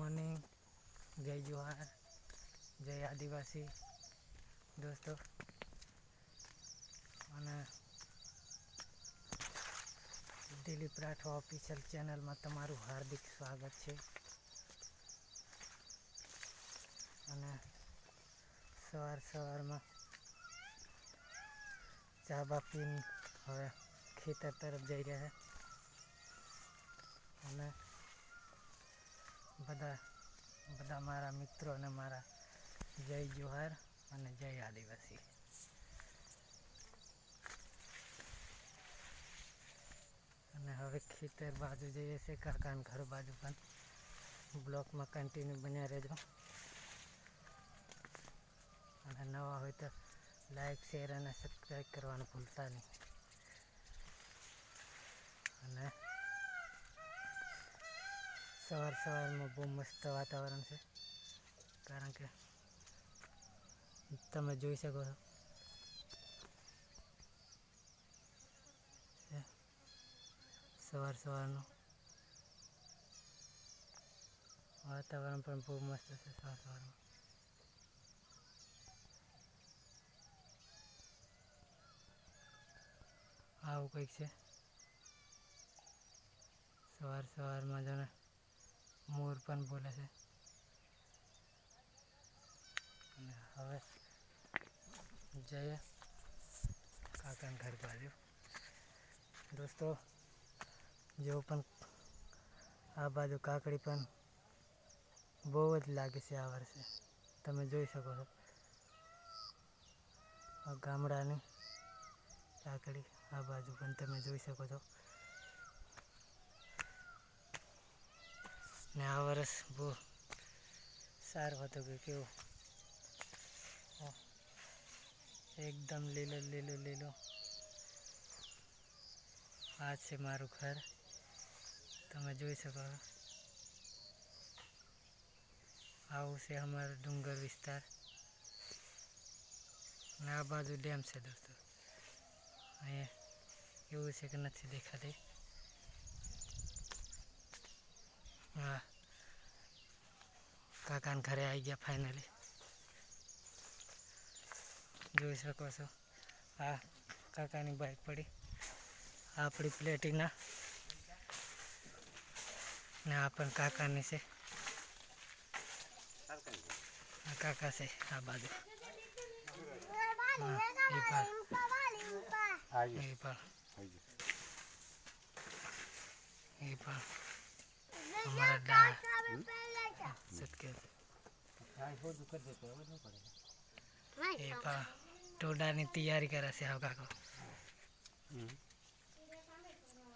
Morning જય જુહાર જય આદિવાસી દોસ્તો અને દિલીપ રાઠવા ઓફિશિયલ ચેનલમાં તમારું હાર્દિક સ્વાગત છે. અને સવાર સવારમાં ચા બા પીને હવે ખેતર તરફ જઈ રહ્યા. અને બધા બધા મારા મિત્રો અને મારા જય જોહાર અને જય આદિવાસી. અને હવે ખેતર બાજુ જઈએ છે કાકાના ઘર બાજુ પણ. બ્લોકમાં કન્ટિન્યુ બન્યા રહેજો. અને નવા હોય તો લાઈક શેર અને સબસ્ક્રાઈબ કરવાનું ભૂલતા નહીં. અને સવાર સવારમાં બહુ મસ્ત વાતાવરણ છે. કારણ કે તમે જોઈ શકો છો. સવાર સવારનું વાતાવરણ પણ બહુ મસ્ત છે સવાર સવારમાં. આવું કંઈક છે. સવાર સવારમાં જાણે મોર પણ બોલે છે. અને હવે જઈએ કાકાના ઘર બાજુ. દોસ્તો, જેવું પણ આ બાજુ કાકડી પણ બહુ જ લાગે છે આ વર્ષે. તમે જોઈ શકો છો. ગામડાની કાકડી આ બાજુ પણ તમે જોઈ શકો છો. ને આ વર્ષ બહુ સારું હતું કે કેવું. એકદમ લીલો લીલો લીલો. આ છે મારું ઘર. તમે જોઈ શકો આવું છે અમારો ડુંગર વિસ્તાર. ને આ બાજુ ડેમ છે દોસ્તો. અહીંયા એવું છે કે નથી દેખાતી. હા. કાકાના ઘરે આવી ગયા ફાઇનલી જોઈ શકો છો. આ કાકાની બાઇક પડી. આપણી પ્લેટિના ને આ પણ કાકાની છે. આ કાકા છે આ બાજુ. એ પણ. એ પણ. એ પણ. અમારા ડોડાની તૈયારી કરે છે આ કાકો.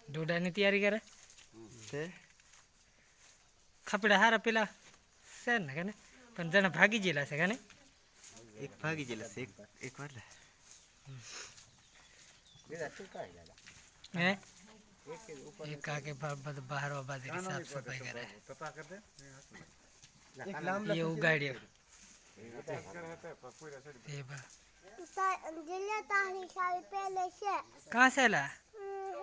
ડોડાની તૈયારી કરે? ખપડા હારા પેલા છે ને કને ને પણ જણા ભાગી ગયેલા છે કને એક ભાગી ગયેલા છે એક એક વાર લે. હે? એ કાકે બા- બધું બહાર બાજરી સાફ સફાઈ કરે એ ઉગાડ્યો એ બા જિલ્લા તારી સારી પહેલે છે કાં છે લા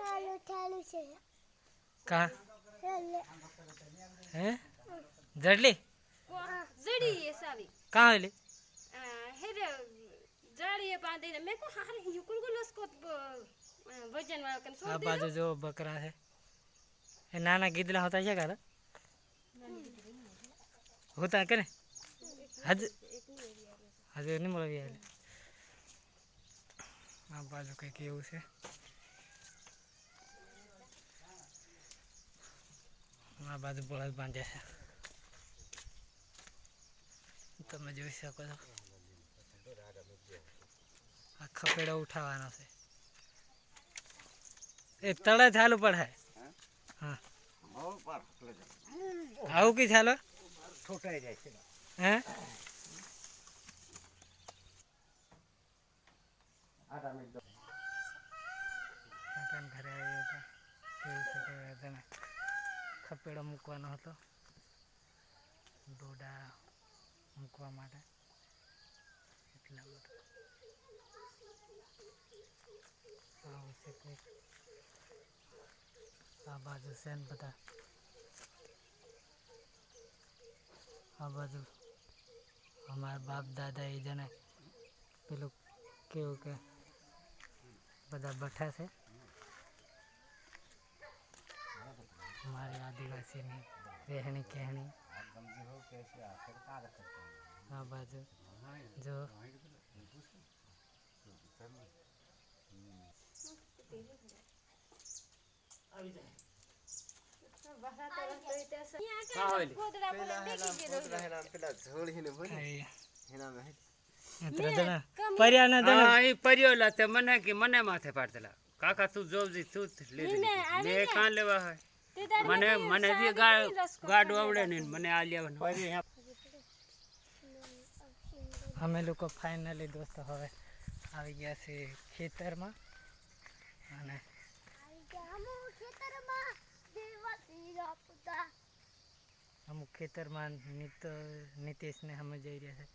હેલું થેલું છે કાં હેલે હે જડલી જડી એ સાવી કાં હોલી હેરે જાડીએ બાંધીને મેં કો હારે યુકુન કો લસકો વજન વાળા કન આ બાજુ જો બકરા છે. એ નાના ગીદલા હોતા છે કાલે? હોતા કે ને? હજ હજુ નહીં મળવી આલે આ બાજુ કંઈક એવું છે. આ બાજુ બળદ બાંધ્યા છે. તમે જોઈ શકો છો. આ ખપેડો ઉઠાવવાનો છે. એ તળે ચાલુ પડે હા આવું કી ચાલો ઠોકાઈ જાય છે હે કાકાને ઘરે આવ્યો હતો એવું છે કે તેને ખપેડો મૂકવાનો હતો ડોડા મૂકવા માટે એટલા માટે આવું છે કંઈક આ બાજુ છે ને બધા આ બાજુ અમારા બાપ દાદા એ જણે પેલું કેવું કે બધા બેઠા છે અમારી આદિવાસીની રહેણી કહેણી આ બાજુ જો પેલા ઝોળ હિને બોલે કઈ એના હે મિત્ર જણા પર્યાના જણા હા એ પરિયોલા તે મને કે મને માથે પાડતેલા કાકા તું જોવજી તું જ. મેં કાં લેવા હોય મને મને ગા- ગાડું આવડે ને મને આ લેવાનું અમે લોકો ફાઇનલી દોસ્તો હવે આવી ગયા છે ખેતરમાં અને આવી ગયા અમુ ખેતરમાં દેવાતી રાપતા અમુક ખેતરમાં નીત નીતિશને જઈ રહ્યા છે.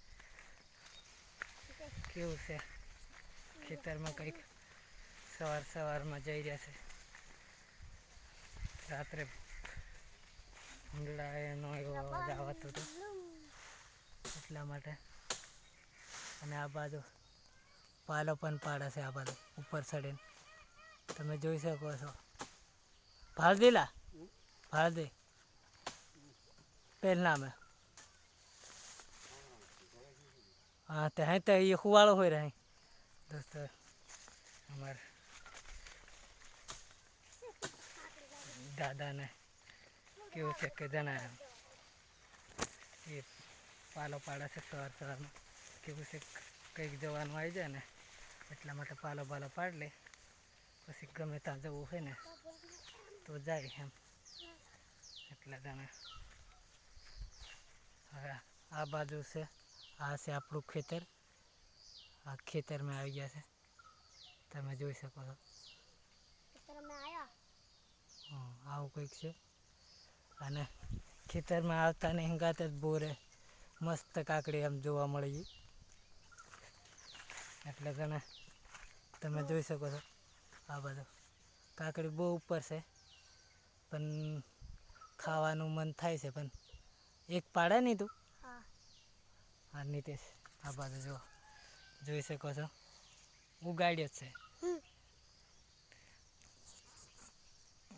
કેવું છે? ખેતરમાં કંઈક સવાર સવારમાં જઈ રહ્યા છે. રાત્રે ભૂંડળા એનો એવો અવાજ આવતો હતો. એટલા માટે. અને આ બાજુ પાલો પણ પાડે છે આ બાજુ ઉપર ચડીને. તમે જોઈ શકો છો. ભાળ દેલા ભાળ દે પહેલા में हाँ तो हैं तो ये खुवाड़ो हो रहे दोस्तों हमारे દાદા ને કેવું છે કે જણાય એ પાલો પાડે છે સવાર સવારમાં કેવું છે કંઈક જવાનું આવી જાય ને એટલા માટે પાલો પાલો પાડી લે પછી ગમે ત્યાં જવું હોય ને તો જાય એમ એટલા તમે હવે આ બાજુ છે આ છે આપણું ખેતર. આ ખેતરમાં આવી ગયા છે. તમે જોઈ શકો છો. હં, આવું કંઈક છે. અને ખેતરમાં આવતા ને હંગાત જ બોરે મસ્ત કાકડી આમ જોવા મળી ગઈ. એટલે તને તમે જોઈ શકો છો આ બધું કાકડી બહુ ઉપર છે. પણ ખાવાનું મન થાય છે પણ એક પાડે નહીં તું? હા. નીતેશ આ બાજુ જો જોઈ શકો છો. ઉગાડ્યો જ છે.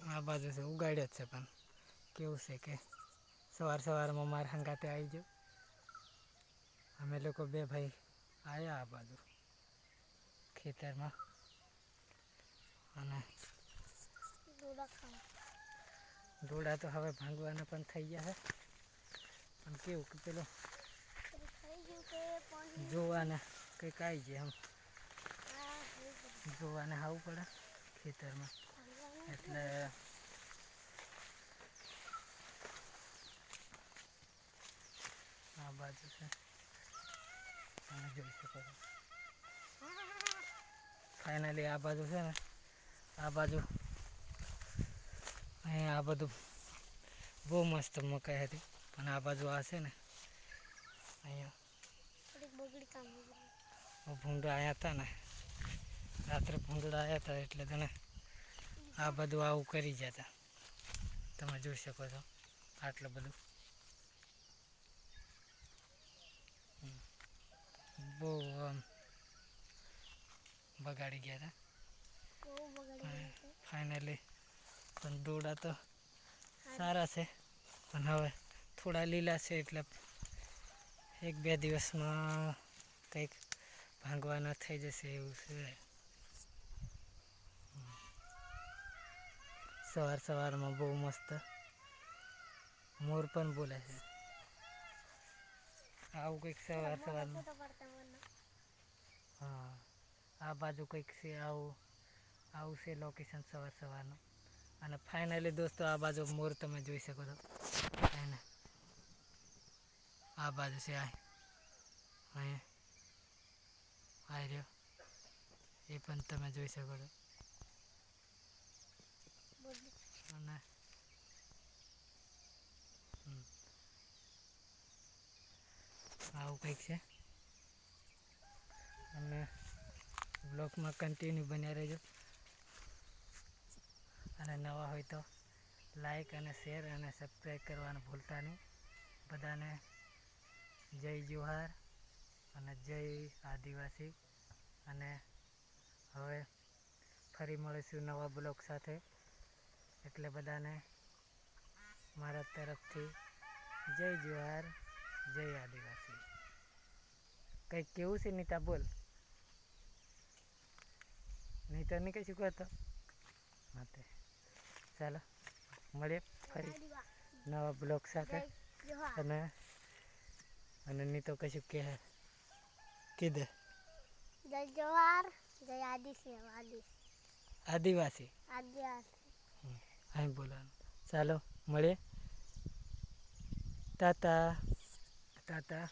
આ બાજુ છે ઉગાડ્યો જ છે પણ કેવું છે કે સવાર સવારમાં મારા હંગાતે આવી ગયો. અમે લોકો બે ભાઈ આવ્યા આ બાજુ ખેતરમાં. અને ડોડા તો હવે ભાંગવાના પણ થઈ ગયા છે પણ કેવું કે પેલો જોવાને કંઈક આવી જાય એમ. આ થઈ ગયું. જોવાને આવવું પડે ખેતરમાં. એટલે આ બાજુ છે. તમે જોઈ શકો છો. ફાઇનલી આ બાજુ છે ને. આ બાજુ આ બધું બહુ મસ્ત મકાઈ હતી. પણ આ બાજુ આ છે ને અહીંયા. ભૂંડા આવ્યા હતા ને રાત્રે ભૂંડા આવ્યા હતા એટલે તને આ બધું આવું કરી ગયા હતા. તમે જોઈ શકો છો આટલું બધું. બહુ બગાડી ગયા હતા. ફાઇનલી પણ દોડા તો સારા છે. પણ હવે થોડા લીલા છે એટલે એક બે દિવસમાં કંઈક ભાંગવાના થઈ જશે એવું છે. સવાર સવારમાં બહુ મસ્ત મોર પણ બોલે છે. આવું કંઈક સવાર સવારમાં. હા આ બાજુ કંઈક છે આવું આવું છે લોકેશન સવાર સવારનું. અને ફાઇનલી દોસ્તો, આ બાજુ મોર તમે જોઈ શકો છો. એને આ બાજુ છે આ. અહીંયા આ રહ્યો. એ પણ તમે જોઈ શકો છો. અને. આવું કંઈક છે. અને બ્લોગમાં કન્ટિન્યુ બન્યા રહેજો. અને નવા હોય તો લાઈક અને શેર અને સબસ્ક્રાઈબ કરવાનું ભૂલતા નહીં. બધાને જય જુહાર અને જય આદિવાસી. અને હવે ફરી મળીશું નવા બ્લોગ સાથે. એટલે બધાને મારા તરફથી જય જુહાર, જય આદિવાસી. કંઈક કેવું છે નીતા બોલ? નીતા નહીં કશું કહેતો? માટે ચાલો મળીએ ફરી નવા બ્લોગ સાથે. અને અને ની તો કશું કે કીધે. જય આદિવાસી આદિવાસી. અહીં બોલવાનું. ચાલો મળીએ. ટાટા. ટાટા.